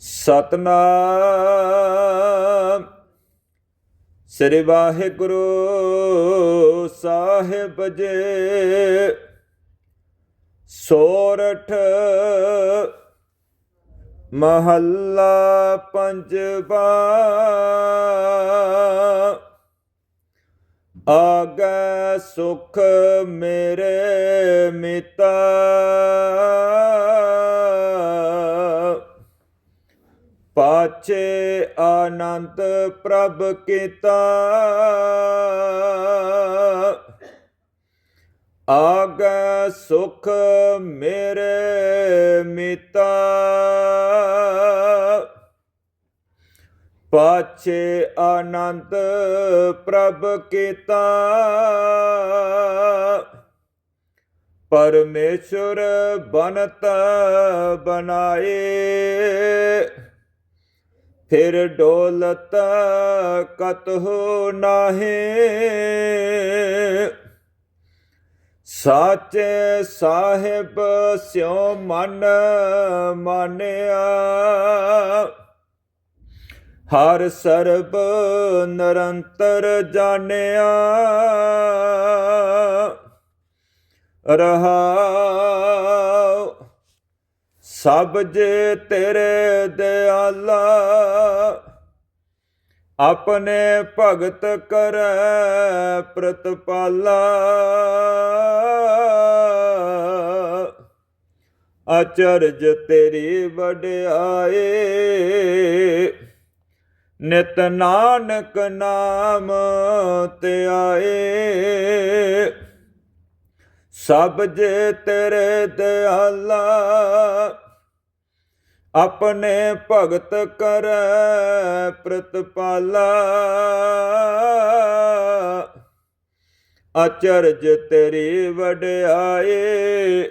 ਸਤਨਾਮ। ਸ੍ਰੀ ਵਾਹਿਗੁਰੂ ਸਾਹਿਬ ਜੀ। ਸੋਰਠ ਮਹੱਲਾ ਪੰਜਵਾ। ਆਗੈ ਸੁਖ ਮੇਰੇ ਮਿਤਾ। ਪਾਛੇ ਆਨੰਦ ਪ੍ਰਭ ਕੀਤਾ। ਆਗੈ ਸੁਖ ਮੇਰੇ ਮਿਤਾ। ਪਾਛੇ ਆਨੰਦ ਪ੍ਰਭ ਕੀਤਾ। ਪਰਮੇਸ਼ਰ ਬਨਤ ਬਨਾਏ ਫਿਰ ਡੋਲਤ ਕਤਹੁ ਨਾਹੀ। ਸਾਚੇ ਸਾਹਿਬ ਸਿਉ ਮਨ ਮਾਨਿਆ। ਹਰ ਸਰਬ ਨਿਰੰਤਰ ਜਾਣਿਆ। ਰਹਾਉ ਸਭ ਜੇ ਤੇਰੇ ਦਿਆਲਾ, ਆਪਣੇ ਭਗਤ ਕਰੈ ਪ੍ਰਤਪਾਲਾ। ਅਚਰਜ ਤੇਰੀ ਵਡਿਆਏ, ਨਿਤ ਨਾਨਕ ਨਾਮ ਤੇ ਆਏ। ਸਭ ਤੇਰੇ ਦਿਆਲਾ ਆਪਣੇ ਭਗਤ ਕਰ ਪ੍ਰਤਪਾਲਾ। ਅਚਰਜ ਤੇਰੀ ਵਡਿਆਏ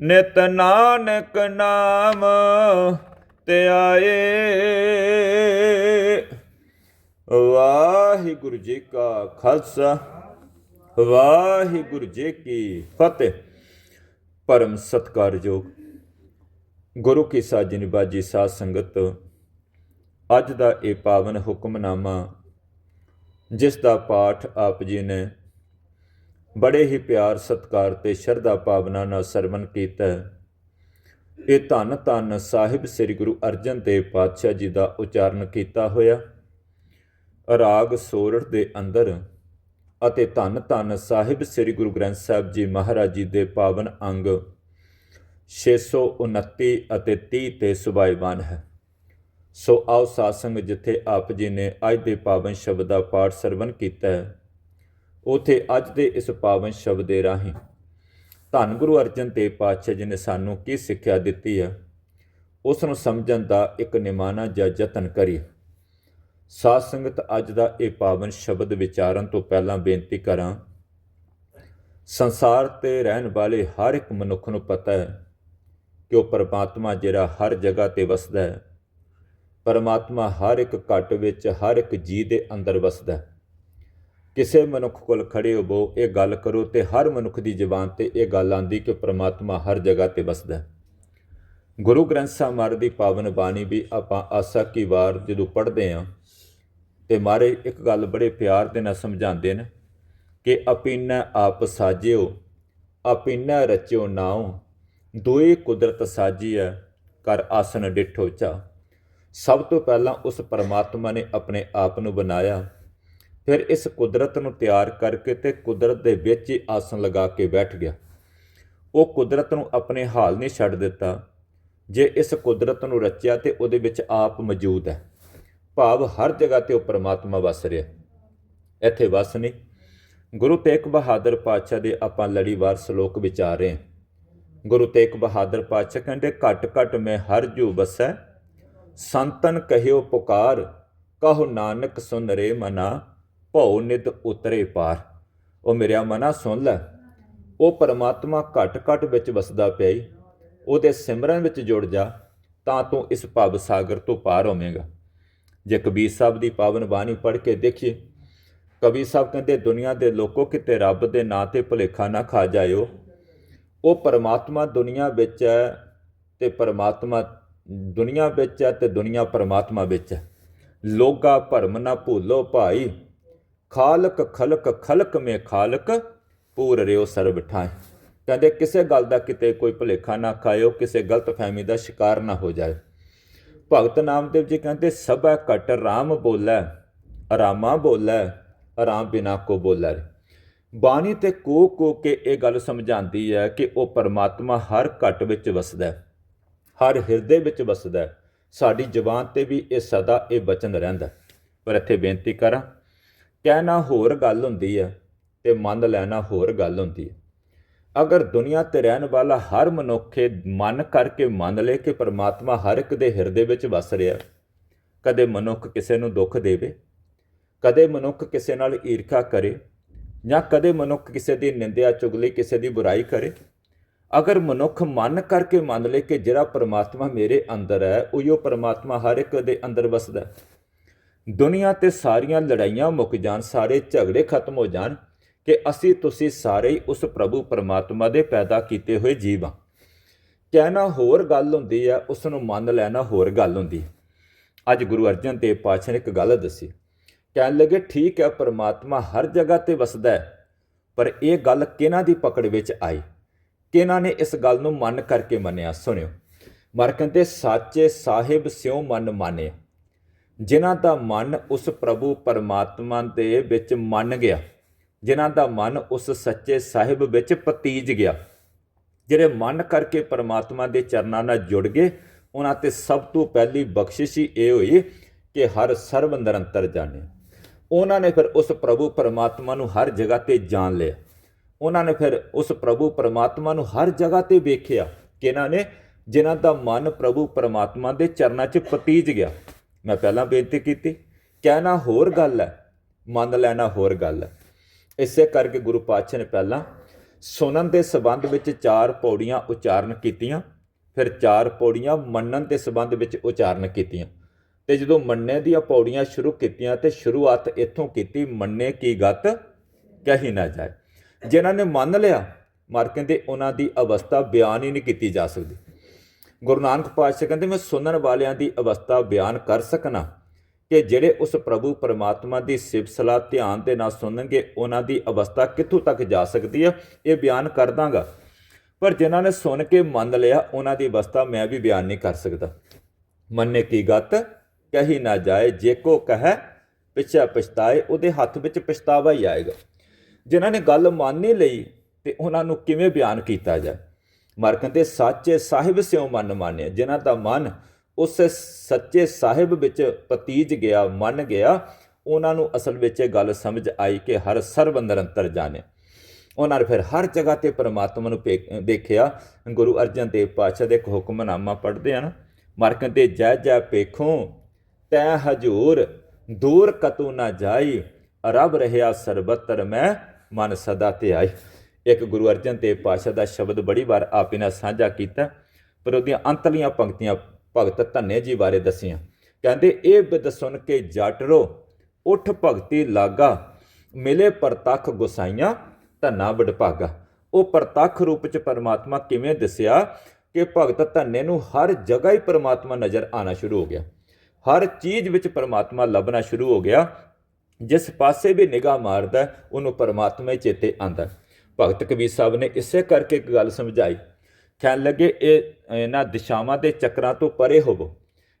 ਨਿਤ ਨਾਨਕ ਨਾਮ ਤੇ ਆਏ ਵਾਹਿਗੁਰੂ ਜੀ ਕਾ ਖਾਲਸਾ, ਵਾਹਿਗੁਰੂ ਜੀ ਕੀ ਫਤਿਹ। ਪਰਮ ਸਤਕਾਰਯੋਗ ਗੁਰੂ ਕੀ ਸਾਜਨ ਬਾਜੀ ਸਾਧ ਸੰਗਤ, ਅੱਜ ਦਾ ਇਹ ਪਾਵਨ ਹੁਕਮਨਾਮਾ, ਜਿਸ ਦਾ ਪਾਠ ਆਪ ਜੀ ਨੇ ਬੜੇ ਹੀ ਪਿਆਰ, ਸਤਕਾਰ ਤੇ ਸ਼ਰਧਾ ਭਾਵਨਾ ਨਾਲ ਸਰਵਨ ਕੀਤਾ ਇਹ ਧੰਨ ਧੰਨ ਸਾਹਿਬ ਸ੍ਰੀ ਗੁਰੂ ਅਰਜਨ ਦੇਵ ਪਾਤਸ਼ਾਹ ਜੀ ਦਾ ਉਚਾਰਨ ਕੀਤਾ ਹੋਇਆ। ਰਾਗ ਸੋਰਠ ਦੇ ਅੰਦਰ ਅਤੇ ਧੰਨ ਧੰਨ ਸਾਹਿਬ ਸ੍ਰੀ ਗੁਰੂ ਗ੍ਰੰਥ ਸਾਹਿਬ ਜੀ ਮਹਾਰਾਜ ਜੀ ਦੇ ਪਾਵਨ ਅੰਗ 629 ਅਤੇ 30 ਤੇ ਸੁਭਾਈਵਾਨ ਹੈ। ਸੋ ਆਓ ਸਾਸੰਗ ਜਿੱਥੇ ਆਪ ਜੀ ਨੇ ਅੱਜ ਦੇ ਪਾਵਨ ਸ਼ਬਦ ਦਾ ਪਾਠ ਸਰਵਨ ਕੀਤਾ ਹੈ, ਉਥੇ ਅੱਜ ਦੇ ਇਸ ਪਾਵਨ ਸ਼ਬਦ ਦੇ ਰਾਹੀਂ ਧੰਨ ਗੁਰੂ ਅਰਜਨ ਦੇਵ ਪਾਤਸ਼ਾਹ ਜੀ ਨੇ ਸਾਨੂੰ ਕੀ ਸਿੱਖਿਆ ਦਿੱਤੀ ਹੈ ਉਸ ਨੂੰ ਸਮਝਣ ਦਾ ਇੱਕ ਨਿਮਾਣਾ ਜਾਂ ਯਤਨ ਕਰੀਏ। ਸਾਧ ਸੰਗਤ ਅੱਜ ਦਾ ਇਹ ਪਾਵਨ ਸ਼ਬਦ ਵਿਚਾਰਨ ਤੋਂ ਪਹਿਲਾਂ ਬੇਨਤੀ ਕਰਾਂ, ਸੰਸਾਰ ਤੇ ਰਹਿਣ ਵਾਲੇ ਹਰ ਇੱਕ ਮਨੁੱਖ ਨੂੰ ਪਤਾ ਹੈ ਕਿ ਉਹ ਪਰਮਾਤਮਾ ਜਿਹੜਾ ਹਰ ਜਗ੍ਹਾ ਤੇ ਵਸਦਾ ਹੈ, ਪਰਮਾਤਮਾ ਹਰ ਇੱਕ ਘਟ ਵਿੱਚ ਹਰ ਇੱਕ ਜੀ ਦੇ ਅੰਦਰ ਵਸਦਾ ਹੈ। ਕਿਸੇ ਮਨੁੱਖ ਕੋਲ ਖੜੇ ਹੋਵੋ, ਇਹ ਗੱਲ ਕਰੋ ਤੇ ਹਰ ਮਨੁੱਖ ਦੀ ਜ਼ੁਬਾਨ ਤੇ ਇਹ ਗੱਲ ਆਂਦੀ ਕਿ ਪਰਮਾਤਮਾ ਹਰ ਜਗ੍ਹਾ ਤੇ ਵਸਦਾ ਹੈ। ਗੁਰੂ ਗ੍ਰੰਥ ਸਾਹਿਬ ਮਹਾਰਾਜ ਦੀ ਪਾਵਨ ਬਾਣੀ ਵੀ ਆਪਾਂ ਆਸਾ ਕੀ ਵਾਰ ਜਦੋਂ ਪੜ੍ਹਦੇ ਆਂ ਤੇ ਮਹਾਰਾਜ ਇੱਕ ਗੱਲ ਬੜੇ ਪਿਆਰ ਦੇ ਨਾਲ ਸਮਝਾਉਂਦੇ ਨੇ ਕਿ ਅਪੀਨਾ ਆਪ ਸਾਜਿਓ ਅਪੀਨਾ ਰਚਿਓ ਨਾਉ ਦੋਏ ਕੁਦਰਤ ਸਾਜੀ ਹੈ ਕਰ ਆਸਨ ਡਿਠੋ ਚਾ। ਸਭ ਤੋਂ ਪਹਿਲਾਂ ਉਸ ਪਰਮਾਤਮਾ ਨੇ ਆਪਣੇ ਆਪ ਨੂੰ ਬਣਾਇਆ। ਫਿਰ ਇਸ ਕੁਦਰਤ ਨੂੰ ਤਿਆਰ ਕਰਕੇ ਤੇ ਕੁਦਰਤ ਦੇ ਵਿੱਚ ਹੀ ਆਸਨ ਲਗਾ ਕੇ ਬੈਠ ਗਿਆ। ਉਹ ਕੁਦਰਤ ਨੂੰ ਆਪਣੇ ਹਾਲ ਨਹੀਂ ਛੱਡ ਦਿੱਤਾ। ਜੇ ਇਸ ਕੁਦਰਤ ਨੂੰ ਰਚਿਆ ਤੇ ਉਹਦੇ ਵਿੱਚ ਆਪ ਮੌਜੂਦ ਹੈ ਭਾਵ ਹਰ ਜਗ੍ਹਾ ਤੇ ਉਹ ਪਰਮਾਤਮਾ ਵਸ ਰਿਹਾ। ਇੱਥੇ ਵਸ ਨਹੀਂ। ਗੁਰੂ ਤੇਗ ਬਹਾਦਰ ਪਾਤਸ਼ਾਹ ਦੇ ਆਪਾਂ ਲੜੀਵਾਰ ਸ਼ਲੋਕ ਵਿਚਾਰ ਰਹੇ ਹਾਂ। ਗੁਰੂ ਤੇਗ ਬਹਾਦਰ ਪਾਤਸ਼ਾਹ ਕਹਿੰਦੇ, ਘਟ ਘਟ ਮੈਂ ਹਰ ਜੂ ਬਸੈ, ਸੰਤਨ ਕਹਿਓ ਪੁਕਾਰ, ਕਹੋ ਨਾਨਕ ਸੁਨ ਰੇ ਮਨਾ, ਭਉ ਨਿਤ ਉਤਰੇ ਪਾਰ। ਉਹ ਮੇਰਿਆ ਮਨਾ ਸੁਣ ਲੈ। ਉਹ ਪਰਮਾਤਮਾ ਘਟ ਘਟ ਵਿੱਚ ਵਸਦਾ ਪਿਆ ਈ ਉਹਦੇ ਸਿਮਰਨ ਵਿੱਚ ਜੁੜ ਜਾ, ਤਾਂ ਤੂੰ ਇਸ ਭਵ ਸਾਗਰ ਤੋਂ ਪਾਰ ਹੋਵੇਂਗਾ। ਜੇ ਕਬੀਰ ਸਾਹਿਬ ਦੀ ਪਾਵਨ ਬਾਣੀ ਪੜ੍ਹ ਕੇ ਦੇਖੀਏ, ਕਬੀਰ ਸਾਹਿਬ ਕਹਿੰਦੇ, ਦੁਨੀਆ ਦੇ ਲੋਕੋ ਕਿਤੇ ਰੱਬ ਦੇ ਨਾਂ ਤੇ ਭੁਲੇਖਾ ਨਾ ਖਾ ਜਾਇਓ। ਉਹ ਪਰਮਾਤਮਾ ਦੁਨੀਆ ਵਿੱਚ ਹੈ ਤੇ ਪਰਮਾਤਮਾ ਦੁਨੀਆ ਵਿੱਚ ਹੈ ਤੇ ਦੁਨੀਆ ਪਰਮਾਤਮਾ ਵਿੱਚ ਹੈ। ਲੋਗਾ ਭਰਮ ਨਾ ਭੂਲੋ ਭਾਈ, ਖਾਲਕ ਖਲਕ ਖਲਕ ਮੇ ਖਾਲਕ, ਪੂਰ ਰਿਓ ਸਰਬ ਠਾਏ ਕਹਿੰਦੇ ਕਿਸੇ ਗੱਲ ਦਾ ਕਿਤੇ ਕੋਈ ਭੁਲੇਖਾ ਨਾ ਖਾਇਓ, ਕਿਸੇ ਗਲਤ ਫਹਿਮੀ ਦਾ ਸ਼ਿਕਾਰ ਨਾ ਹੋ ਜਾਏ ਭਗਤ ਨਾਮਦੇਵ ਜੀ ਕਹਿੰਦੇ, ਸਭੈ ਘਟ ਰਾਮ ਬੋਲੇ ਆਰਾਮਾ ਬੋਲੇ ਆਰਾਮ ਬਿਨਾ ਕੋ ਬੋਲੇ ਬਾਣੀ ਤੇ ਕੋ ਕੋ ਕੇ ਇਹ ਗੱਲ ਸਮਝਾਉਂਦੀ ਹੈ ਕਿ ਉਹ ਪਰਮਾਤਮਾ ਹਰ ਘਟ ਵਿੱਚ ਵਸਦਾ ਹੈ, ਹਰ ਹਿਰਦੇ ਵਿੱਚ ਵਸਦਾ ਹੈ। ਸਾਡੀ ਜ਼ੁਬਾਨ ਤੇ ਵੀ ਇਹ ਸਦਾ ਇਹ ਬਚਨ ਰਹਿੰਦਾ ਪਰ ਇੱਥੇ ਬੇਨਤੀ ਕਰਾਂ ਕਹਿਣਾ ਹੋਰ ਗੱਲ ਹੁੰਦੀ ਹੈ ਤੇ ਮੰਨ ਲੈਣਾ ਹੋਰ ਗੱਲ ਹੁੰਦੀ ਹੈ। ਅਗਰ ਦੁਨੀਆ ਤੇ ਰਹਿਣ ਵਾਲਾ ਹਰ ਮਨੁੱਖੇ ਮਨ ਕਰਕੇ ਮੰਨ ਲੇ ਕਿ ਪਰਮਾਤਮਾ ਹਰ ਇੱਕ ਦੇ ਹਿਰਦੇ ਵਿੱਚ ਵਸ ਰਿਹਾ ਕਦੇ ਮਨੁੱਖ ਕਿਸੇ ਨੂੰ ਦੁੱਖ ਦੇਵੇ, ਕਦੇ ਮਨੁੱਖ ਕਿਸੇ ਨਾਲ ਈਰਖਾ ਕਰੇ ਜਾਂ ਕਦੇ ਮਨੁੱਖ ਕਿਸੇ ਦੀ ਨਿੰਦਿਆ ਚੁਗਲੀ ਕਿਸੇ ਦੀ ਬੁਰਾਈ ਕਰੇ? ਅਗਰ ਮਨੁੱਖ ਮਨ ਕਰਕੇ ਮੰਨ ਲੇ ਕਿ ਜਿਹੜਾ ਪਰਮਾਤਮਾ ਮੇਰੇ ਅੰਦਰ ਹੈ ਉਹੀਓ ਪਰਮਾਤਮਾ ਹਰ ਇੱਕ ਦੇ ਅੰਦਰ ਵਸਦਾ ਦੁਨੀਆ ਤੇ ਸਾਰੀਆਂ ਲੜਾਈਆਂ ਮੁੱਕ ਜਾਣ, ਸਾਰੇ ਝਗੜੇ ਖਤਮ ਹੋ ਜਾਣ ਕਿ ਅਸੀਂ, ਤੁਸੀਂ ਸਾਰੇ ਹੀ ਉਸ ਪ੍ਰਭੂ ਪਰਮਾਤਮਾ ਦੇ ਪੈਦਾ ਕੀਤੇ ਹੋਏ ਜੀਵ ਹਾਂ। ਕਹਿਣਾ ਹੋਰ ਗੱਲ ਹੁੰਦੀ ਹੈ ਉਸ ਨੂੰ ਮੰਨ ਲੈਣਾ ਹੋਰ ਗੱਲ ਹੁੰਦੀ ਹੈ। ਅੱਜ ਗੁਰੂ ਅਰਜਨ ਦੇਵ ਪਾਤਸ਼ਾਹ ਨੇ ਇੱਕ ਗੱਲ ਦੱਸੀ। ਕਹਿਣ ਲੱਗੇ, ਠੀਕ ਹੈ, ਪਰਮਾਤਮਾ ਹਰ ਜਗ੍ਹਾ ਤੇ ਵਸਦਾ ਹੈ, ਪਰ ਇਹ ਗੱਲ ਕਿਹਨਾਂ ਦੀ ਪਕੜ ਵਿੱਚ ਆਈ? ਕਿਹਨਾਂ ਨੇ ਇਸ ਗੱਲ ਨੂੰ ਮੰਨ ਕਰਕੇ ਮੰਨਿਆ? ਸੁਣਿਓ। ਮਰ ਕਹਿੰਦੇ, ਸਾਚੇ ਸਾਹਿਬ ਸਿਉ ਮਨ ਮਾਨੇ ਜਿਨ੍ਹਾਂ ਦਾ ਮਨ ਉਸ ਪ੍ਰਭੂ ਪਰਮਾਤਮਾ ਦੇ ਵਿੱਚ ਮੰਨ ਗਿਆ, ਜਿਨ੍ਹਾਂ ਦਾ ਮਨ ਉਸ ਸੱਚੇ ਸਾਹਿਬ ਵਿੱਚ ਪਤੀਜ ਗਿਆ, ਜਿਹੜੇ ਮਨ ਕਰਕੇ ਪਰਮਾਤਮਾ ਦੇ ਚਰਨਾਂ ਨਾਲ ਜੁੜ ਗਏ। ਉਹਨਾਂ ਤੇ ਸਭ ਤੋਂ ਪਹਿਲੀ ਬਖਸ਼ਿਸ਼ ਹੀ ਇਹ ਹੋਈ ਕਿ ਹਰ ਸਰਬ ਨਿਰੰਤਰ ਜਾਣੇ। ਉਹਨਾਂ ਨੇ ਫਿਰ ਉਸ ਪ੍ਰਭੂ ਪਰਮਾਤਮਾ ਨੂੰ ਹਰ ਜਗ੍ਹਾ ਤੇ ਜਾਣ ਲਿਆ। ਉਹਨਾਂ ਨੇ ਫਿਰ ਉਸ ਪ੍ਰਭੂ ਪਰਮਾਤਮਾ ਨੂੰ ਹਰ ਜਗ੍ਹਾ ਤੇ ਵੇਖਿਆ ਕਿਹਨਾਂ ਨੇ ਜਿਨ੍ਹਾਂ ਦਾ ਮਨ ਪ੍ਰਭੂ ਪਰਮਾਤਮਾ ਦੇ ਚਰਨਾਂ 'ਚ ਪਤੀਜ ਗਿਆ। ਮੈਂ ਪਹਿਲਾਂ ਬੇਨਤੀ ਕੀਤੀ, ਕਹਿਣਾ ਹੋਰ ਗੱਲ ਹੈ, ਮੰਨ ਲੈਣਾ ਹੋਰ ਗੱਲ ਹੈ। ਇਸੇ ਕਰਕੇ ਗੁਰੂ ਪਾਤਸ਼ਾਹ ਨੇ ਪਹਿਲਾਂ ਸੁਣਨ ਦੇ ਸਬੰਧ ਵਿੱਚ ਚਾਰ ਪੌੜੀਆਂ ਉਚਾਰਨ ਕੀਤੀਆਂ, ਫਿਰ ਚਾਰ ਪੌੜੀਆਂ ਮੰਨਣ ਦੇ ਸਬੰਧ ਵਿੱਚ ਉਚਾਰਨ ਕੀਤੀਆਂ। ਤੇ ਜਦੋਂ ਮੰਨੇ ਦੀਆਂ ਪੌੜੀਆਂ ਸ਼ੁਰੂ ਕੀਤੀਆਂ ਤੇ ਸ਼ੁਰੂਆਤ ਇੱਥੋਂ ਕੀਤੀ, ਮੰਨੇ ਕੀ ਗਤ? ਕਹੀ ਨਾ ਜਾਏ। ਜਿਨ੍ਹਾਂ ਨੇ ਮੰਨ ਲਿਆ, ਮਰ ਕਹਿੰਦੇ ਉਹਨਾਂ ਦੀ ਅਵਸਥਾ ਬਿਆਨ ਹੀ ਨਹੀਂ ਕੀਤੀ ਜਾ ਸਕਦੀ। ਗੁਰੂ ਨਾਨਕ ਪਾਤਸ਼ਾਹ ਕਹਿੰਦੇ, ਮੈਂ ਸੁਣਨ ਵਾਲਿਆਂ ਦੀ ਅਵਸਥਾ ਬਿਆਨ ਕਰ ਸਕਣਾ ਕਿ ਜਿਹੜੇ ਉਸ ਪ੍ਰਭੂ ਪਰਮਾਤਮਾ ਦੀ ਸਿਫਤ ਸਲਾਹ ਧਿਆਨ ਦੇ ਨਾਲ ਸੁਣਨਗੇ, ਉਹਨਾਂ ਦੀ ਅਵਸਥਾ ਕਿੱਥੋਂ ਤੱਕ ਜਾ ਸਕਦੀ ਹੈ ਇਹ ਬਿਆਨ ਕਰ ਦਾਂਗਾ। ਪਰ ਜਿਨ੍ਹਾਂ ਨੇ ਸੁਣ ਕੇ ਮੰਨ ਲਿਆ, ਉਹਨਾਂ ਦੀ ਅਵਸਥਾ ਮੈਂ ਵੀ ਬਿਆਨ ਨਹੀਂ ਕਰ ਸਕਦਾ। ਮੰਨੇ ਕੀ ਗਤ? ਕਹੀ ਨਾ ਜਾਏ, ਜੇ ਕੋ ਕਹੈ, ਪਿਛਾ ਪਛਤਾਏ, ਉਹਦੇ ਹੱਥ ਵਿੱਚ ਪਛਤਾਵਾ ਹੀ ਆਏਗਾ। ਜਿਨ੍ਹਾਂ ਨੇ ਗੱਲ ਮੰਨ ਲਈ ਤੇ ਉਹਨਾਂ ਨੂੰ ਕਿਵੇਂ ਬਿਆਨ ਕੀਤਾ ਜਾਏ? ਮਰ ਕਹਿੰਦੇ ਸੱਚੇ ਸਾਹਿਬ ਸਿਉ ਮਨ ਮਾਨਿਆ, ਜਿਨ੍ਹਾਂ ਦਾ ਮਨ ਉਸ ਸੱਚੇ ਸਾਹਿਬ ਵਿੱਚ ਪਤੀਜ ਗਿਆ, ਮੰਨ ਗਿਆ, ਉਹਨਾਂ ਨੂੰ ਅਸਲ ਵਿੱਚ ਇਹ ਗੱਲ ਸਮਝ ਆਈ ਕਿ ਹਰ ਸਰਬ ਨਿਰੰਤਰ ਜਾਣੇ। ਉਹਨਾਂ ਨੇ ਫਿਰ ਹਰ ਜਗ੍ਹਾ ਤੇ ਪਰਮਾਤਮਾ ਨੂੰ ਪੇ- ਦੇਖਿਆ। ਗੁਰੂ ਅਰਜਨ ਦੇਵ ਪਾਤਸ਼ਾਹ ਦੇ ਇੱਕ ਹੁਕਮਨਾਮਾ ਪੜ੍ਹਦੇ ਹਨ ਮਰ ਕਹਿੰਦੇ ਜੈ ਜੈ ਪੇਖੋਂ ਤੈ ਹਜੂਰ, ਦੂਰ ਕਤੂ ਨਾ ਜਾਈ, ਰਬ ਰਹਿਆ ਸਰਬਤਰ ਮੈਂ ਮਨ ਸਦਾ ਤੇ ਆਈ ਇੱਕ ਗੁਰੂ ਅਰਜਨ ਦੇਵ ਪਾਤਸ਼ਾਹ ਦਾ ਸ਼ਬਦ ਬੜੀ ਵਾਰ ਆਪੇ ਨਾਲ ਸਾਂਝਾ ਕੀਤਾ, ਪਰ ਉਹਦੀਆਂ ਅੰਤਲੀਆਂ ਪੰਕਤੀਆਂ ਭਗਤ ਧੰਨੇ ਜੀ ਬਾਰੇ ਦੱਸੀਆਂ। ਕਹਿੰਦੇ, ਇਹ ਬਿਦ ਸੁਣ ਕੇ ਜਟਰੋ ਉਠ ਭਗਤੀ ਲਾਗਾ, ਮਿਲੇ ਪ੍ਰਤੱਖ ਗੁਸਾਈਆਂ, ਧੰਨਾ ਵਡਭਾਗਾ ਉਹ ਪ੍ਰਤੱਖ ਰੂਪ ਚ ਪਰਮਾਤਮਾ ਕਿਵੇਂ ਦਿਸਿਆ ਕਿ ਭਗਤ ਧੰਨੇ ਨੂੰ ਹਰ ਜਗ੍ਹਾ ਹੀ ਪਰਮਾਤਮਾ ਨਜ਼ਰ ਆਣਾ ਸ਼ੁਰੂ ਹੋ ਗਿਆ। ਹਰ ਚੀਜ਼ ਵਿੱਚ ਪਰਮਾਤਮਾ ਲੱਭਣਾ ਸ਼ੁਰੂ ਹੋ ਗਿਆ। ਜਿਸ ਪਾਸੇ ਵੀ ਨਿਗਾਹ ਮਾਰਦਾ ਉਹਨੂੰ ਪਰਮਾਤਮਾ ਹੀ ਚੇਤੇ ਆਂਦਾ ਭਗਤ ਕਬੀਰ ਸਾਹਿਬ ਨੇ ਇਸੇ ਕਰਕੇ ਇੱਕ ਗੱਲ ਸਮਝਾਈ। ਕਹਿਣ ਲੱਗੇ, ਇਹ, ਇਹਨਾਂ ਦਿਸ਼ਾਵਾਂ ਦੇ ਚੱਕਰਾਂ ਤੋਂ ਪਰੇ ਹੋਵੋ।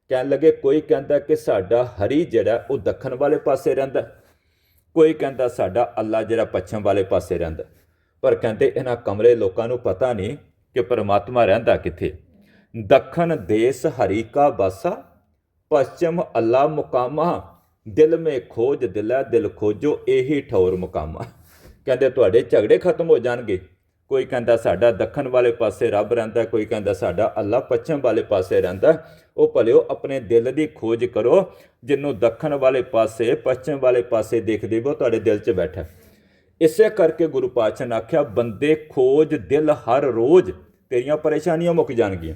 ਕਹਿਣ ਲੱਗੇ, ਕੋਈ ਕਹਿੰਦਾ ਕਿ ਸਾਡਾ ਹਰੀ ਜਿਹੜਾ, ਉਹ ਦੱਖਣ ਵਾਲੇ ਪਾਸੇ ਰਹਿੰਦਾ ਕੋਈ ਕਹਿੰਦਾ ਸਾਡਾ ਅੱਲਾ ਜਿਹੜਾ, ਪੱਛਮ ਵਾਲੇ ਪਾਸੇ ਰਹਿੰਦਾ ਪਰ ਕਹਿੰਦੇ, ਇਹਨਾਂ ਕਮਰੇ ਲੋਕਾਂ ਨੂੰ ਪਤਾ ਨਹੀਂ ਕਿ ਪਰਮਾਤਮਾ ਰਹਿੰਦਾ ਕਿੱਥੇ। ਦੱਖਣ ਦੇਸ ਹਰੀ ਕਾ ਬਾਸਾ ਪশ্ਚਮ ਅੱਲਾ ਮੁਕਾਮਾ ਦਿਲ ਮੇ ਖੋਜ ਦਿਲਾ ਦਿਲ ਖੋਜੋ ਇਹੀ ਠੌਰ ਮੁਕਾਮਾ ਕਹਿੰਦੇ ਤੁਹਾਡੇ ਝਗੜੇ ਖਤਮ ਹੋ ਜਾਣਗੇ ਕੋਈ ਕਹਿੰਦਾ ਸਾਡਾ ਦੱਖਣ ਵਾਲੇ ਪਾਸੇ ਰੱਬ ਰਹਿੰਦਾ ਕੋਈ ਕਹਿੰਦਾ ਸਾਡਾ ਅੱਲਾ ਪੱਛਮ ਵਾਲੇ ਪਾਸੇ ਰਹਿੰਦਾ ਉਹ ਭਲਿਓ ਆਪਣੇ ਦਿਲ ਦੀ ਖੋਜ ਕਰੋ ਜਿਹਨੂੰ ਦੱਖਣ ਵਾਲੇ ਪਾਸੇ ਪੱਛਮ ਵਾਲੇ ਪਾਸੇ ਦੇਖਦੇ ਹੋ ਤੁਹਾਡੇ ਦਿਲ 'ਚ ਬੈਠਾ ਇਸੇ ਕਰਕੇ ਗੁਰੂ ਪਾਤਸ਼ਾਹ ਨੇ ਆਖਿਆ ਬੰਦੇ ਖੋਜ ਦਿਲ ਹਰ ਰੋਜ਼ ਤੇਰੀਆਂ ਪਰੇਸ਼ਾਨੀਆਂ ਮੁੱਕ ਜਾਣਗੀਆਂ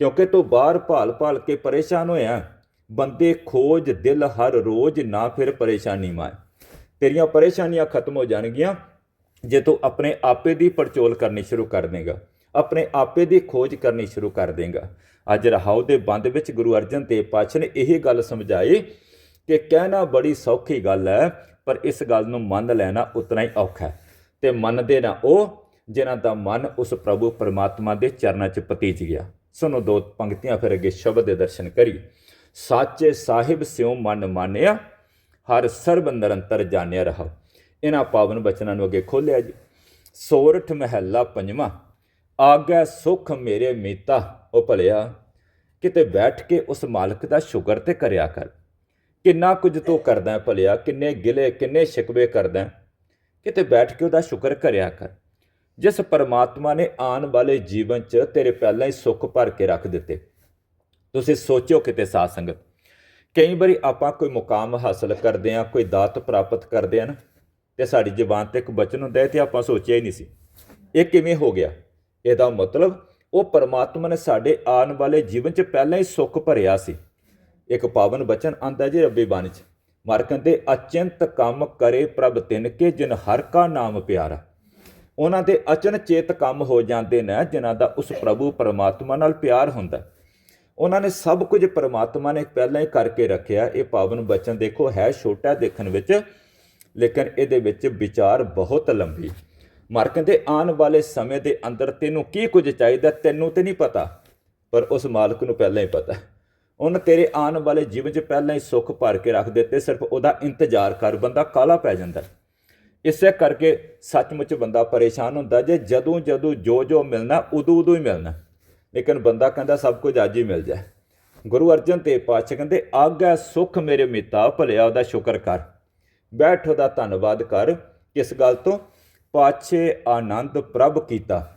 ਕਿਉਂਕਿ ਤੂੰ ਬਾਹਰ ਭਾਲ ਭਾਲ ਕੇ ਪਰੇਸ਼ਾਨ ਹੋਇਆ ਬੰਦੇ ਖੋਜ, ਦਿਲ ਹਰ ਰੋਜ਼, ਨਾ ਫਿਰ ਪਰੇਸ਼ਾਨੀ ਮਾਏ। ਤੇਰੀਆਂ ਪਰੇਸ਼ਾਨੀਆਂ ਖਤਮ ਹੋ ਜਾਣਗੀਆਂ ਜੇ ਤੂੰ ਆਪਣੇ ਆਪੇ ਦੀ ਪੜਚੋਲ ਕਰਨੀ ਸ਼ੁਰੂ ਕਰ ਦੇਗਾ। ਆਪਣੇ ਆਪੇ ਦੀ ਖੋਜ ਕਰਨੀ ਸ਼ੁਰੂ ਕਰ ਦੇਗਾ। ਅੱਜ ਰਹਾਉ ਦੇ ਬੰਦ ਵਿੱਚ ਗੁਰੂ ਅਰਜਨ ਦੇਵ ਪਾਤਸ਼ਾਹ ਨੇ ਇਹ ਗੱਲ ਸਮਝਾਈ ਕਿ ਕਹਿਣਾ ਬੜੀ ਸੌਖੀ ਗੱਲ ਹੈ, ਪਰ ਇਸ ਗੱਲ ਨੂੰ ਮੰਨ ਲੈਣਾ ਉਤਨਾ ਹੀ ਔਖਾ ਹੈ। ਤੇ ਮੰਨਦੇ ਨਾ ਉਹ ਜਿਨ੍ਹਾਂ ਦਾ ਮਨ ਉਸ ਪ੍ਰਭੂ ਪਰਮਾਤਮਾ ਦੇ ਚਰਨਾਂ 'ਚ ਪਤੀਜ ਗਿਆ। ਸੁਣੋ ਦੋ ਪੰਕਤੀਆਂ, ਫਿਰ ਅੱਗੇ ਸ਼ਬਦ ਦੇ ਦਰਸ਼ਨ ਕਰੀ ਸਾਚੇ ਸਾਹਿਬ ਸਿਉ ਮਨ ਮਾਨਿਆ, ਹਰ ਸਰਬ ਨਿਰੰਤਰ ਜਾਣਿਆ ਰਹਾ। ਇਹਨਾਂ ਪਾਵਨ ਬਚਨਾਂ ਨੂੰ ਅੱਗੇ ਖੋਲਿਆ ਜੀ। ਸੋਰਠ ਮਹਿਲਾ ਪੰਜਵਾਂ, ਆਗੈ ਸੁਖ ਮੇਰੇ ਮੀਤਾ, ਉਹ ਭਲਿਆ, ਕਿਤੇ ਬੈਠ ਕੇ ਉਸ ਮਾਲਕ ਦਾ ਸ਼ੁਕਰ ਤੇ ਕਰਿਆ ਕਰ। ਕਿੰਨਾ ਕੁਝ ਤੂੰ ਕਰਦਾ ਹੈ ਭਲਿਆ, ਕਿੰਨੇ ਗਿਲੇ, ਕਿੰਨੇ ਸ਼ਿਕਵੇ ਕਰਦਾ ਹੈ। ਕਿਤੇ ਬੈਠ ਕੇ ਉਹਦਾ ਸ਼ੁਕਰ ਕਰਿਆ ਕਰ। ਜਿਸ ਪਰਮਾਤਮਾ ਨੇ ਆਉਣ ਵਾਲੇ ਜੀਵਨ 'ਚ ਤੇਰੇ ਪਹਿਲਾਂ ਹੀ ਸੁੱਖ ਭਰ ਕੇ ਰੱਖ ਦਿੱਤੇ। ਤੁਸੀਂ ਸੋਚਿਓ ਕਿਤੇ ਸਾਧ ਸੰਗਤ। ਕਈ ਵਾਰੀ ਆਪਾਂ ਕੋਈ ਮੁਕਾਮ ਹਾਸਲ ਕਰਦੇ ਆ ਕੋਈ ਦਾਤ ਪ੍ਰਾਪਤ ਕਰਦੇ ਆ ਨਾ, ਤੇ ਸਾਡੀ ਜ਼ਬਾਨ ਤੇ ਇੱਕ ਬਚਨ ਹੁੰਦਾ ਹੈ ਤੇ ਆਪਾਂ ਸੋਚਿਆ ਹੀ ਨਹੀਂ ਸੀ। ਇਹ ਕਿਵੇਂ ਹੋ ਗਿਆ? ਇਹਦਾ ਮਤਲਬ ਉਹ ਪਰਮਾਤਮਾ ਨੇ ਸਾਡੇ ਆਉਣ ਵਾਲੇ ਜੀਵਨ 'ਚ ਪਹਿਲਾਂ ਹੀ ਸੁੱਖ ਭਰਿਆ ਸੀ। ਇੱਕ ਪਾਵਨ ਬਚਨ ਆਂਦਾ ਜੀ ਰੱਬੀ ਬਾਣੀ 'ਚ, ਮਰ ਕਹਿੰਦੇ ਅਚੰਤ ਕੰਮ ਕਰੇ ਪ੍ਰਭ ਤਿਨ ਕੇ ਜਿਨ ਹਰ ਕਾ ਨਾਮ ਪਿਆਰਾ। ਉਹਨਾਂ ਦੇ ਅਚਨਚੇਤ ਕੰਮ ਹੋ ਜਾਂਦੇ ਨੇ, ਜਿਨ੍ਹਾਂ ਦਾ ਉਸ ਪ੍ਰਭੂ ਪਰਮਾਤਮਾ ਨਾਲ ਪਿਆਰ ਹੁੰਦਾ। ਉਹਨਾਂ ਨੇ ਸਭ ਕੁਝ ਪਰਮਾਤਮਾ ਨੇ ਪਹਿਲਾਂ ਹੀ ਕਰਕੇ ਰੱਖਿਆ। ਇਹ ਪਾਵਨ ਬਚਨ ਦੇਖੋ, ਹੈ ਛੋਟਾ ਦੇਖਣ ਵਿੱਚ, ਲੇਕਿਨ ਇਹਦੇ ਵਿੱਚ ਵਿਚਾਰ ਬਹੁਤ ਲੰਬੀ। ਮਰ ਕਹਿੰਦੇ, ਆਉਣ ਵਾਲੇ ਸਮੇਂ ਦੇ ਅੰਦਰ ਤੈਨੂੰ ਕੀ ਕੁਝ ਚਾਹੀਦਾ ਤੈਨੂੰ ਤੇ ਨਹੀਂ ਪਤਾ, ਪਰ ਉਸ ਮਾਲਕ ਨੂੰ ਪਹਿਲਾਂ ਹੀ ਪਤਾ। ਉਹਨੇ ਤੇਰੇ ਆਉਣ ਵਾਲੇ ਜੀਵਨ 'ਚ ਪਹਿਲਾਂ ਹੀ ਸੁੱਖ ਭਰ ਕੇ ਰੱਖ ਦਿੱਤੇ, ਸਿਰਫ ਉਹਦਾ ਇੰਤਜ਼ਾਰ ਕਰ ਬੰਦਾ ਕਾਲਾ ਪੈ ਜਾਂਦਾ। ਇਸੇ ਕਰਕੇ ਸੱਚਮੁੱਚ ਬੰਦਾ ਪਰੇਸ਼ਾਨ ਹੁੰਦਾ, ਜੇ ਜਦੋਂ ਜਦੋਂ ਜੋ ਜੋ ਮਿਲਣਾ ਉਦੋਂ ਉਦੋਂ ਹੀ ਮਿਲਣਾ। ਲੇਕਿਨ ਬੰਦਾ ਕਹਿੰਦਾ ਸਭ ਕੁਝ ਅੱਜ ਹੀ ਮਿਲ ਜਾਏ। ਗੁਰੂ ਅਰਜਨ ਦੇਵ ਪਾਤਸ਼ਾਹ ਕਹਿੰਦੇ ਆਗਿਆ ਸੁਖ ਮੇਰੇ ਮਿੱਤਾ ਭਲਿਆ ਉਹਦਾ ਸ਼ੁਕਰ ਕਰ। ਬੈਠ ਉਹਦਾ ਧੰਨਵਾਦ ਕਰ। ਕਿਸ ਗੱਲ ਤੋਂ ਪਾਛੇ ਆਨੰਦ ਪ੍ਰਭ ਕੀਤਾ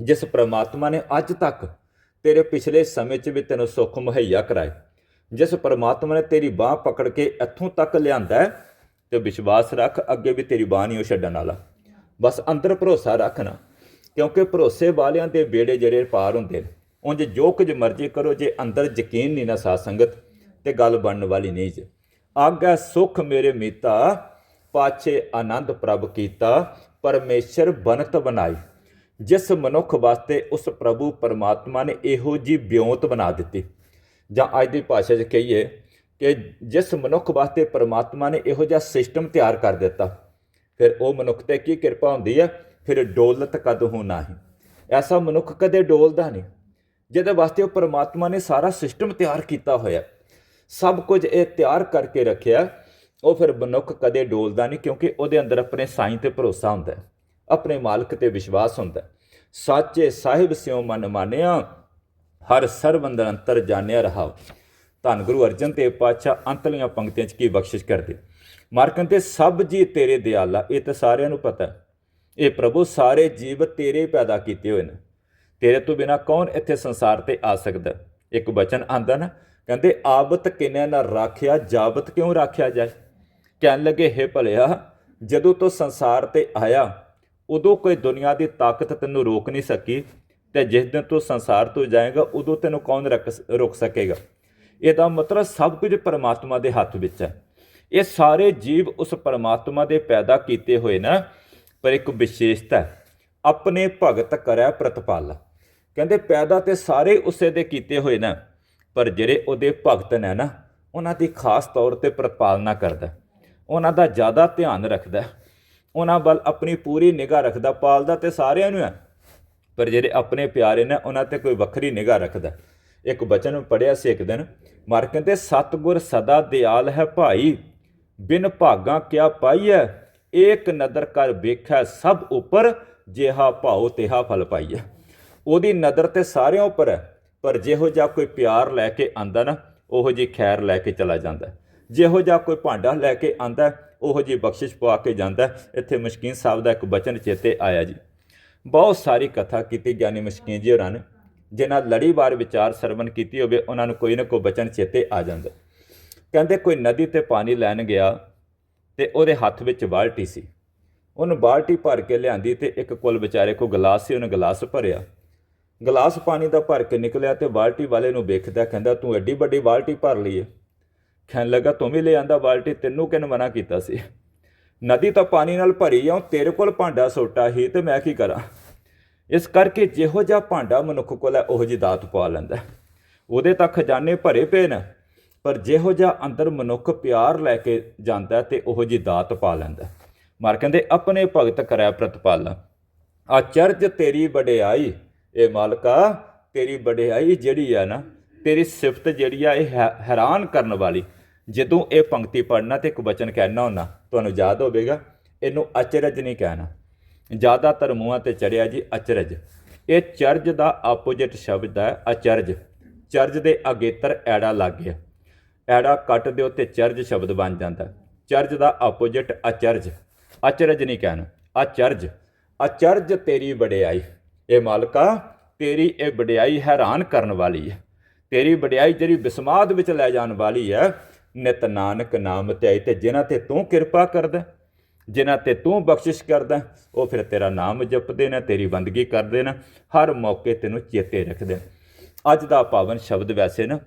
ਜਿਸ ਪ੍ਰਮਾਤਮਾ ਨੇ ਅੱਜ ਤੱਕ ਤੇਰੇ ਪਿਛਲੇ ਸਮੇਂ 'ਚ ਵੀ ਤੈਨੂੰ ਸੁੱਖ ਮੁਹੱਈਆ ਕਰਾਏ। ਜਿਸ ਪ੍ਰਮਾਤਮਾ ਨੇ ਤੇਰੀ ਬਾਹ ਪਕੜ ਕੇ ਇੱਥੋਂ ਤੱਕ ਲਿਆਂਦਾ ਹੈ, ਤੇ ਵਿਸ਼ਵਾਸ ਰੱਖ ਅੱਗੇ ਵੀ ਤੇਰੀ ਬਾਹ ਨਹੀਂ ਉਹ ਛੱਡਣ ਵਾਲਾ। ਬਸ ਅੰਦਰ ਭਰੋਸਾ ਰੱਖਣਾ ਕਿਉਂਕਿ ਭਰੋਸੇ ਵਾਲਿਆਂ ਦੇ ਬੇੜੇ ਜਿਹੜੇ ਪਾਰ ਹੁੰਦੇ ਨੇ, ਉਂਝ ਜੋ ਕੁਝ ਮਰਜ਼ੀ ਕਰੋ, ਜੇ ਅੰਦਰ ਯਕੀਨ ਨਹੀਂ ਨਾ ਸਾਧ ਸੰਗਤ ਤੇ ਗੱਲ ਬਣਨ ਵਾਲੀ ਨਹੀਂ ਜੇ। ਆਗਾ ਸੁਖ ਮੇਰੇ ਮੀਤਾ, ਪਾਛੇ ਆਨੰਦ ਪ੍ਰਭ ਕੀਤਾ, ਪਰਮੇਸ਼ਰ ਬਨਤ ਬਣਾਈ। ਜਿਸ ਮਨੁੱਖ ਵਾਸਤੇ ਉਸ ਪ੍ਰਭੂ ਪਰਮਾਤਮਾ ਨੇ ਇਹੋ ਜੀ ਬਿਉਂਤ ਬਣਾ ਦਿੱਤੀ। ਜਾਂ ਅੱਜ ਦੀ ਭਾਸ਼ਾ 'ਚ ਕਹੀਏ ਕਿ ਜਿਸ ਮਨੁੱਖ ਵਾਸਤੇ ਪਰਮਾਤਮਾ ਨੇ ਇਹੋ ਜਿਹਾ ਸਿਸਟਮ ਤਿਆਰ ਕਰ ਦਿੱਤਾ, ਫਿਰ ਉਹ ਮਨੁੱਖ ਤੇ ਕੀ ਕਿਰਪਾ ਹੁੰਦੀ ਹੈ? ਫਿਰ ਡੋਲਤ ਕਦ ਹੋਣਾ ਹੀ ਐਸਾ ਮਨੁੱਖ ਕਦੇ ਡੋਲਦਾ ਨਹੀਂ। ਜਿਹਦੇ ਵਾਸਤੇ ਉਹ ਪਰਮਾਤਮਾ ਨੇ ਸਾਰਾ ਸਿਸਟਮ ਤਿਆਰ ਕੀਤਾ ਹੋਇਆ। ਸਭ ਕੁਝ ਇਹ ਤਿਆਰ ਕਰਕੇ ਰੱਖਿਆ, ਉਹ ਫਿਰ ਮਨੁੱਖ ਕਦੇ ਡੋਲਦਾ ਨਹੀਂ ਕਿਉਂਕਿ ਉਹਦੇ ਅੰਦਰ ਆਪਣੇ ਸਾਈਂ ਤੇ ਭਰੋਸਾ ਹੁੰਦਾ ਹੈ, ਆਪਣੇ ਮਾਲਕ ਤੇ ਵਿਸ਼ਵਾਸ ਹੁੰਦਾ ਹੈ। ਸਾਚੇ ਸਾਹਿਬ ਸਿਉ ਮਨ ਮਾਨਿਆ, ਹਰ ਸਰਬ ਅੰਦਰ ਅੰਤਰ ਜਾਣਿਆ ਰਹਾ ਧੰਨ ਗੁਰੂ ਅਰਜਨ ਦੇਵ ਪਾਤਸ਼ਾਹ ਅੰਤਲੀਆਂ ਪੰਕਤੀਆਂ 'ਚ ਕੀ ਬਖਸ਼ਿਸ਼ ਕਰਦੇ? ਮਾਰਕਨ ਤੇ ਸਭ ਜੀ ਤੇਰੇ ਦਿਆਲਾ, ਇਹ ਤਾਂ ਸਾਰਿਆਂ ਨੂੰ ਪਤਾ ਹੈ। ਇਹ ਪ੍ਰਭੂ ਸਾਰੇ ਜੀਵ ਤੇਰੇ ਪੈਦਾ ਕੀਤੇ ਹੋਏ ਨੇ। ਤੇਰੇ ਤੋਂ ਬਿਨਾ ਕੌਣ ਇੱਥੇ ਸੰਸਾਰ ਤੇ ਆ ਸਕਦਾ? ਇੱਕ ਬਚਨ ਆਂਦਾ ਨਾ, ਕਹਿੰਦੇ, ਆਬਤ ਕਿਨੇ ਨਾ ਰਾਖਿਆ, ਜਾਬਤ ਕਿਉਂ ਰਾਖਿਆ ਜਾਏ? ਕਹਿਣ ਲੱਗੇ, ਹੈ ਭਲਿਆ, ਜਦੋਂ ਤੋਂ ਸੰਸਾਰ ਤੇ ਆਇਆ, ਉਦੋਂ ਕੋਈ ਦੁਨੀਆ ਦੀ ਤਾਕਤ ਤੈਨੂੰ ਰੋਕ ਨਹੀਂ ਸਕੀ ਤੇ ਜਿਸ ਦਿਨ ਤੂੰ ਸੰਸਾਰ ਤੋਂ ਜਾਏਗਾ, ਉਦੋਂ ਤੈਨੂੰ ਕੌਣ ਰਕ- ਰੋਕ ਸਕੇਗਾ? ਇਹਦਾ ਮਤਲਬ ਸਭ ਕੁਝ ਪਰਮਾਤਮਾ ਦੇ ਹੱਥ ਵਿੱਚ ਹੈ। ਇਹ ਸਾਰੇ ਜੀਵ ਉਸ ਪਰਮਾਤਮਾ ਦੇ ਪੈਦਾ ਕੀਤੇ ਹੋਏ ਨਾ ਪਰ ਇੱਕ ਵਿਸ਼ੇਸ਼ਤਾ, ਆਪਣੇ ਭਗਤ ਕਰੈ ਪ੍ਰਤਪਾਲ। ਕਹਿੰਦੇ, ਪੈਦਾ ਤੇ ਸਾਰੇ ਉਸੇ ਦੇ ਕੀਤੇ ਹੋਏ ਨਾ, ਪਰ ਜਿਹੜੇ ਉਹਦੇ ਭਗਤ ਨੇ ਨਾ, ਉਹਨਾਂ ਦੀ ਖਾਸ ਤੌਰ ਤੇ ਪ੍ਰਤਪਾਲਨਾ ਕਰਦਾ। ਉਹਨਾਂ ਦਾ ਜ਼ਿਆਦਾ ਧਿਆਨ ਰੱਖਦਾ। ਉਹਨਾਂ ਵੱਲ ਆਪਣੀ ਪੂਰੀ ਨਿਗਾਹ ਰੱਖਦਾ, ਪਾਲਦਾ ਤੇ ਸਾਰਿਆਂ ਨੂੰ ਹੈ ਪਰ ਜਿਹੜੇ ਆਪਣੇ ਪਿਆਰੇ ਨੇ, ਉਹਨਾਂ ਤੇ ਕੋਈ ਵੱਖਰੀ ਨਿਗਾਹ ਰੱਖਦਾ। ਇੱਕ ਬਚਨ ਪੜਿਆ ਸੀ ਇੱਕ ਦਿਨ, ਮਾਰ ਕਹਿੰਦੇ, ਸਤਗੁਰ ਸਦਾ ਦਿਆਲ ਹੈ ਭਾਈ, ਬਿਨ ਭਾਗਾ ਕਿਆ ਪਾਈਐ ਏਕ ਨਦਰ ਕਰ ਵੇਖੈ ਸਭ ਉਪਰ, ਜਿਹਾ ਭਾਉ ਤਿਹਾ ਫਲ ਪਾਈਐ। ਉਹਦੀ ਨਦਰ ਤੇ ਸਾਰਿਆਂ ਉੱਪਰ ਹੈ ਪਰ ਜਿਹੋ ਜਿਹਾ ਕੋਈ ਪਿਆਰ ਲੈ ਕੇ ਆਂਦਾ ਨਾ, ਉਹੋ ਜੀ ਖੈਰ ਲੈ ਕੇ ਚਲਾ ਜਾਂਦਾ। ਜਿਹੋ ਜਿਹਾ ਕੋਈ ਭਾਂਡਾ ਲੈ ਕੇ ਆਂਦਾ, ਉਹੋ ਜੀ ਬਖਸ਼ਿਸ਼ ਪਵਾ ਕੇ ਜਾਂਦਾ। ਇੱਥੇ ਮਸ਼ਕੀਨ ਸਾਹਿਬ ਦਾ ਇੱਕ ਬਚਨ ਚੇਤੇ ਆਇਆ ਜੀ। ਬਹੁਤ ਸਾਰੀ ਕਥਾ ਕੀਤੀ ਗਿਆਨੀ ਮਸ਼ਕੀਨ ਜੀ ਹੋਰਾਂ ਨੇ ਜਿਨ੍ਹਾਂ ਲੜੀਵਾਰ ਵਿਚਾਰ ਸਰਵਨ ਕੀਤੀ ਹੋਵੇ, ਉਹਨਾਂ ਨੂੰ ਕੋਈ ਨਾ ਕੋਈ ਬਚਨ ਚੇਤੇ ਆ ਜਾਂਦਾ। ਕਹਿੰਦੇ ਕੋਈ ਨਦੀ ਤੇ ਪਾਣੀ ਲੈਣ ਗਿਆ ਤੇ ਉਹਦੇ ਹੱਥ ਵਿੱਚ ਬਾਲਟੀ ਸੀ। ਉਹਨੂੰ ਬਾਲਟੀ ਭਰ ਕੇ ਲਿਆਂਦੀ ਤੇ ਇੱਕ ਕੁਲ ਵਿਚਾਰੇ ਕੋ ਗਲਾਸ ਸੀ, ਉਹਨੇ ਗਲਾਸ ਭਰਿਆ। ਗਲਾਸ ਪਾਣੀ ਦਾ ਭਰ ਕੇ ਨਿਕਲਿਆ ਤੇ ਬਾਲਟੀ ਵਾਲੇ ਨੂੰ ਵੇਖਦਾ ਕਹਿੰਦਾ, ਤੂੰ ਐਡੀ ਵੱਡੀ ਬਾਲਟੀ ਭਰ ਲਈ ਏ। ਕਹਿਣ ਲੱਗਾ, ਤੂੰ ਵੀ ਲੈ ਆਂਦਾ ਬਾਲਟੀ, ਤੈਨੂੰ ਕਿਨ ਮਨਾ ਕੀਤਾ ਸੀ? ਨਦੀ ਤਾਂ ਪਾਣੀ ਨਾਲ ਭਰੀ ਆ ਤੇਰੇ ਕੋਲ ਭਾਂਡਾ ਸੋਟਾ ਹੀ ਤੇ ਮੈਂ ਕੀ ਕਰਾਂ? ਇਸ ਕਰਕੇ ਜਿਹੋ ਜਿਹਾ ਭਾਂਡਾ ਮਨੁੱਖ ਕੋਲ ਹੈ, ਉਹੋ ਜੀ ਦਾਤ ਪਾ ਲੈਂਦਾ ਉਹਦੇ ਤਾਂ ਖਜ਼ਾਨੇ ਭਰੇ ਪਏ ਨੇ। ਪਰ ਜਿਹੋ ਜਿਹਾ ਅੰਦਰ ਮਨੁੱਖ ਪਿਆਰ ਲੈ ਕੇ ਜਾਂਦਾ ਹੈ ਤੇ ਉਹੋ ਜੀ ਦਾਤ ਪਾ ਲੈਂਦਾ ਹੈ। ਮਾਰ ਕਹਿੰਦੇ, ਆਪਣੇ ਭਗਤ ਕਰੈ ਪ੍ਰਤਪਾਲਾ। ਆਚਰਜ ਤੇਰੀ ਵਡਿਆਈ। ਇਹ ਮਾਲਕਾ ਤੇਰੀ ਵਡਿਆਈ ਜਿਹੜੀ ਆ ਨਾ, ਤੇਰੀ ਸਿਫਤ ਜਿਹੜੀ ਆ, ਇਹ ਹੈਰਾਨ ਕਰਨ ਵਾਲੀ। ਜਦੋਂ ਇਹ ਪੰਕਤੀ ਪੜਨਾ ਤੇ ਇੱਕ ਵਚਨ ਕਹਿਣਾ ਹੁੰਦਾ, ਤੁਹਾਨੂੰ ਯਾਦ ਹੋਵੇਗਾ, ਇਹਨੂੰ ਅਚਰਜ ਨਹੀਂ ਕਹਿਣਾ। ਜ਼ਿਆਦਾਤਰ ਮੂੰਹਾਂ ਤੇ ਚੜਿਆ ਜੀ ਅਚਰਜ। ਇਹ ਚਰਜ ਦਾ ਆਪੋਜੀਟ ਸ਼ਬਦ ਹੈ ਅਚਰਜ। ਚਰਜ ਦੇ ਅਗੇਤਰ ਐੜਾ ਲੱਗ ਗਿਆ। ਐੜਾ ਕੱਟ ਦਿਓ ਤੇ ਚਰਜ ਸ਼ਬਦ ਬਣ ਜਾਂਦਾ। ਚਰਜ ਦਾ ਆਪੋਜੀਟ ਅਚਰਜ। ਅਚਰਜ ਨਹੀਂ ਕਹਿਣਾ, ਅਚਰਜ। ਅਚਰਜ ਤੇਰੀ ਵਡਿਆਈ। ਇਹ ਮਾਲਕਾ ਤੇਰੀ ਇਹ ਵਡਿਆਈ ਹੈਰਾਨ ਕਰਨ ਵਾਲੀ ਹੈ। ਤੇਰੀ ਵਡਿਆਈ ਜਿਹੜੀ ਬਿਸਮਾਦ ਵਿੱਚ ਲੈ ਜਾਣ ਵਾਲੀ ਹੈ, ਨਿਤ ਨਾਨਕ ਨਾਮ ਧਿਆਈ ਤੇ ਜਿਨ੍ਹਾਂ ਤੇ ਤੂੰ ਕਿਰਪਾ ਕਰਦਾ, ਜਿਨ੍ਹਾਂ ਤੇ ਤੂੰ ਬਖਸ਼ਿਸ਼ ਕਰਦਾ, ਉਹ ਫਿਰ ਤੇਰਾ ਨਾਮ ਜਪਦੇ ਨੇ, ਤੇਰੀ ਬੰਦਗੀ ਕਰਦੇ ਨੇ, ਹਰ ਮੌਕੇ ਤੈਨੂੰ ਚੇਤੇ ਰੱਖਦੇ ਨੇ। ਅੱਜ ਦਾ ਪਾਵਨ ਸ਼ਬਦ ਵੈਸੇ ਨਾ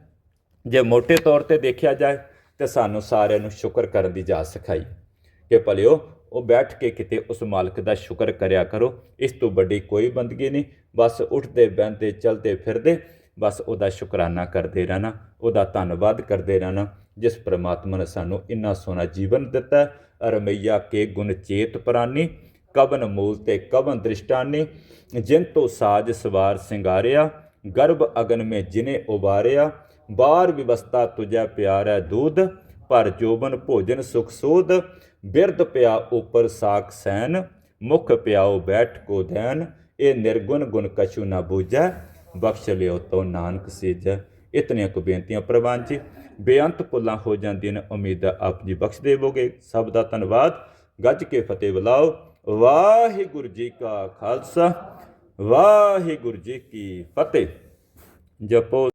ਜੇ ਮੋٹے ਤੌਰ ਤੇ ਦੇਖਿਆ ਜਾਏ ਤੇ ਸਾਨੂੰ ਸਾਰਿਆਂ ਨੂੰ ਸ਼ੁਕਰ ਕਰਨ ਦੀ ਜਾਚ ਸਿਖਾਈ ਕਿ ਭਲਿਓ ਉਹ ਬੈਠ ਕੇ ਕਿਤੇ ਉਸ ਮਾਲਕ ਦਾ ਸ਼ੁਕਰ ਕਰਿਆ ਕਰੋ। ਇਸ ਤੋਂ ਵੱਡੀ ਕੋਈ ਬੰਦਗੀ ਨਹੀਂ। ਬਸ ਉੱਠਦੇ, ਬਹਿੰਦੇ, ਚਲਦੇ, ਫਿਰਦੇ, ਬਸ ਉਹਦਾ ਸ਼ੁਕਰਾਨਾ ਕਰਦੇ ਰਹਿਣਾ, ਉਹਦਾ ਧੰਨਵਾਦ ਕਰਦੇ ਰਹਿਣਾ, ਜਿਸ ਪ੍ਰਮਾਤਮਾ ਨੇ ਸਾਨੂੰ ਇੰਨਾ ਸੋਹਣਾ ਜੀਵਨ ਦਿੱਤਾ ਰਮਈਆ ਕੇ ਗੁਣ ਚੇਤ ਪ੍ਰਾਨੀ, ਕਵਨ ਮੂਲ ਤੇ ਕਵਨ ਦ੍ਰਿਸ਼ਟਾਨੀ, ਜਿਨ ਤੋਂ ਸਾਜ ਸਵਾਰ ਸਿੰਗਾਰਿਆ, ਗਰਭ ਅਗਨ ਮੇ ਜਿਨੇ ਉਬਾਰਿਆ ਬਾਰ ਵਿਵਸਥਾ ਤੁਜੈ ਪਿਆਰੈ ਦੂਧ, ਪਰ ਜੋਬਨ ਭੋਜਨ ਸੁਖ ਸੋਧ। ਬਿਰਧ ਪਿਆ ਉਪਰ ਸਾਖ ਸੈਨ, ਮੁਖ ਪਿਆਉ ਬੈਠ ਕੋ ਧੈਨ ਇਹ ਨਿਰਗੁਣ ਗੁਣ ਕਛੂ ਨਾ ਬੂਝੈ, ਬਖਸ਼ ਲਿਓ ਤੋ ਨਾਨਕ ਸੀਜੈ। ਇਤਨੀਆਂ ਕੁ ਬੇਨਤੀਆਂ ਪ੍ਰਵਾਨ ਜੀ। ਬੇਅੰਤ ਪੁੱਲਾਂ ਹੋ ਜਾਂਦੀਆਂ ਨੇ, ਉਮੀਦ ਆਪ ਜੀ ਬਖਸ਼ ਦੇਵੋਗੇ। ਸਭ ਦਾ ਧੰਨਵਾਦ। ਗੱਜ ਕੇ ਫਤਿਹ ਬੁਲਾਓ। ਵਾਹਿਗੁਰੂ ਜੀ ਕਾ ਖਾਲਸਾ, ਵਾਹਿਗੁਰੂ ਜੀ ਕੀ ਫਤਿਹ। ਜਪੋ